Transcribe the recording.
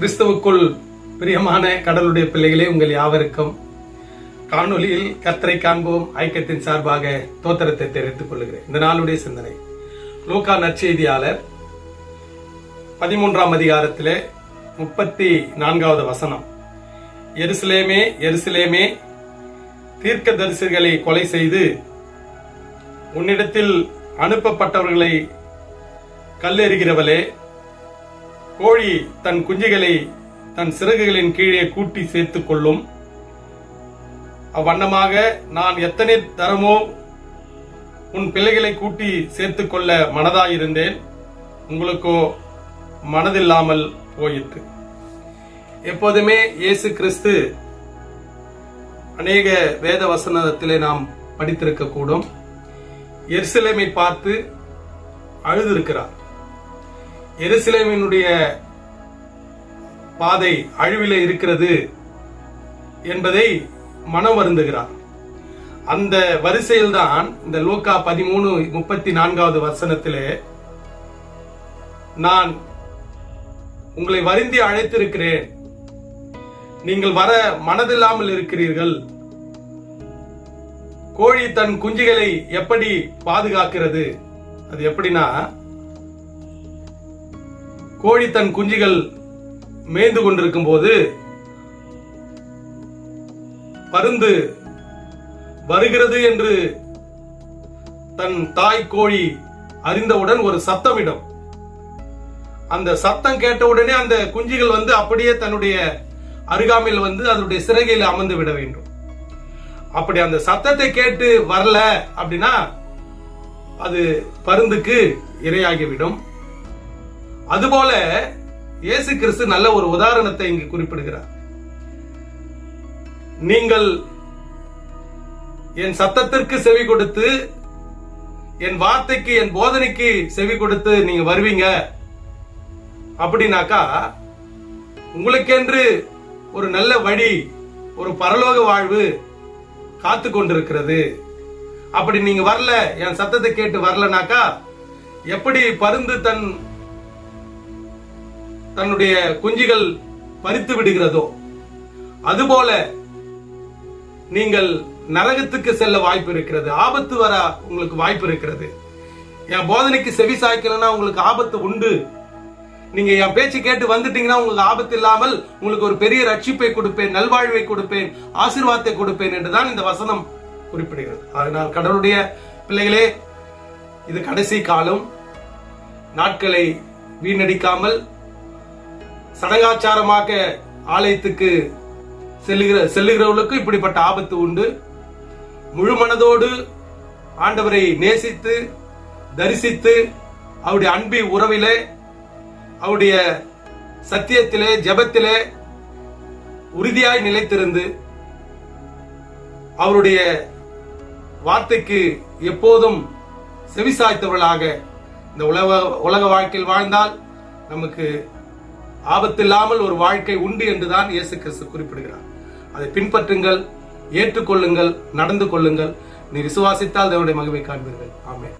கிறிஸ்துவுக்குள் பிரியமான கடலுடைய பிள்ளைகளே உங்கள் யாவருக்கும் காணொலியில் கத்தரை காண்போம். ஐக்கியத்தின் சார்பாக தோத்திரத்தை தெரிவித்துக் கொள்கிறேன். இந்த நாளுடைய சிந்தனை. லூகா நற்செய்தியாளர் பதிமூன்றாம் அதிகாரத்தில் முப்பத்தி நான்காவது வசனம். எருசலேமே எருசலேமே தீர்க்க தரிசிகளை கொலை செய்து உன்னிடத்தில் அனுப்பப்பட்டவர்களை கல்லெறிகிறவளே கோழி தன் குஞ்சுகளை தன் சிறகுகளின் கீழே கூட்டி சேர்த்துக் கொள்ளும். அவ்வண்ணமாக நான் எத்தனை தரமோ உன் பிள்ளைகளை கூட்டி சேர்த்துக் கொள்ள மனதாயிருந்தேன். உங்களுக்கோ மனதில்லாமல் போயிற்று. எப்போதுமே இயேசு கிறிஸ்து அநேக வேத வசனத்திலே நாம் படித்திருக்க கூடும் எருசலேமை பார்த்து அழுதிருக்கிறார். எருசலேமினுடைய பாதை அழிவில் இருக்கிறது என்பதை மனம் வருந்துகிறார். அந்த வரிசையில்தான் இந்த லோகா பதிமூணு முப்பத்தி நான்காவது வசனத்திலே நான் உங்களை வருந்தி அழைத்திருக்கிறேன். நீங்கள் வர மனதில்லாமல் இருக்கிறீர்கள். கோழி தன் குஞ்சுகளை எப்படி பாதுகாக்கிறது? அது எப்படின்னா கோழி தன் குஞ்சுகள் மேய்ந்து கொண்டிருக்கும் போது பருந்து வருகிறது என்று தன் தாய் கோழி அறிந்தவுடன் ஒரு சத்தமிடும். அந்த சத்தம் கேட்ட உடனே அந்த குஞ்சுகள் வந்து அப்படியே தன்னுடைய அருகாமையில் வந்து அதனுடைய சிறகையில் அமர்ந்து விட வேண்டும். அப்படி அந்த சத்தத்தை கேட்டு வரல அப்படின்னா அது பருந்துக்கு இரையாகிவிடும். அதுபோல இயேசு கிறிஸ்து நல்ல ஒரு உதாரணத்தை இங்கு குறிப்பிடுகிறார். நீங்கள் என் சத்தத்திற்கு செவி கொடுத்து என் வார்த்தைக்கு என் போதனைக்கு செவி கொடுத்து நீங்க வருவீங்க. அப்படின்னாக்கா உங்களுக்கென்று ஒரு நல்ல வழி ஒரு பரலோக வாழ்வு காத்து கொண்டிருக்கிறது. அப்படி நீங்க வரல என் சத்தத்தை கேட்டு வரலனாக்கா எப்படி பருந்து தன் தன்னுடைய குஞ்சுகள் பறித்து விடுகிறதோ அதுபோல நீங்கள் நரகத்துக்கு செல்ல வாய்ப்பு இருக்கிறது. ஆபத்து வர உங்களுக்கு வாய்ப்பு இருக்கிறது. என் போதனைக்கு செவி சாய்க்கலன்னா உங்களுக்கு ஆபத்து உண்டு. நீங்க என் பேச்சு கேட்டு வந்துட்டீங்கன்னா உங்களுக்கு ஆபத்து இல்லாமல் உங்களுக்கு ஒரு பெரிய ரட்சிப்பை கொடுப்பேன் நல்வாழ்வை கொடுப்பேன் ஆசீர்வாதத்தை கொடுப்பேன் என்றுதான் இந்த வசனம் குறிப்பிடுகிறது. அதனால் கடவுளுடைய பிள்ளைகளே இது கடைசி காலம். நாட்களை வீணடிக்காமல் சடங்காச்சாரமாக ஆலயத்துக்கு செல்லுகிற செல்லுகிறவர்களுக்கு இப்படிப்பட்ட ஆபத்து உண்டு. முழு மனதோடு ஆண்டவரை நேசித்து தரிசித்து அவருடைய அன்பி உறவிலே அவருடைய சத்தியத்திலே ஜபத்திலே உறுதியாய் நிலைத்திருந்து அவருடைய வார்த்தைக்கு எப்போதும் செவிசாய்த்தவர்களாக இந்த உலக உலக வாழ்க்கையில் வாழ்ந்தால் நமக்கு ஆபத்தில்லாமல் ஒரு வாழ்க்கை உண்டு என்றுதான் இயேசு கிறிஸ்து குறிப்பிடுகிறார். அதை பின்பற்றுங்கள் ஏற்றுக்கொள்ளுங்கள் நடந்து கொள்ளுங்கள். நீ விசுவாசித்தால் தேவனுடைய மகிமை காண்பீர்கள். ஆமே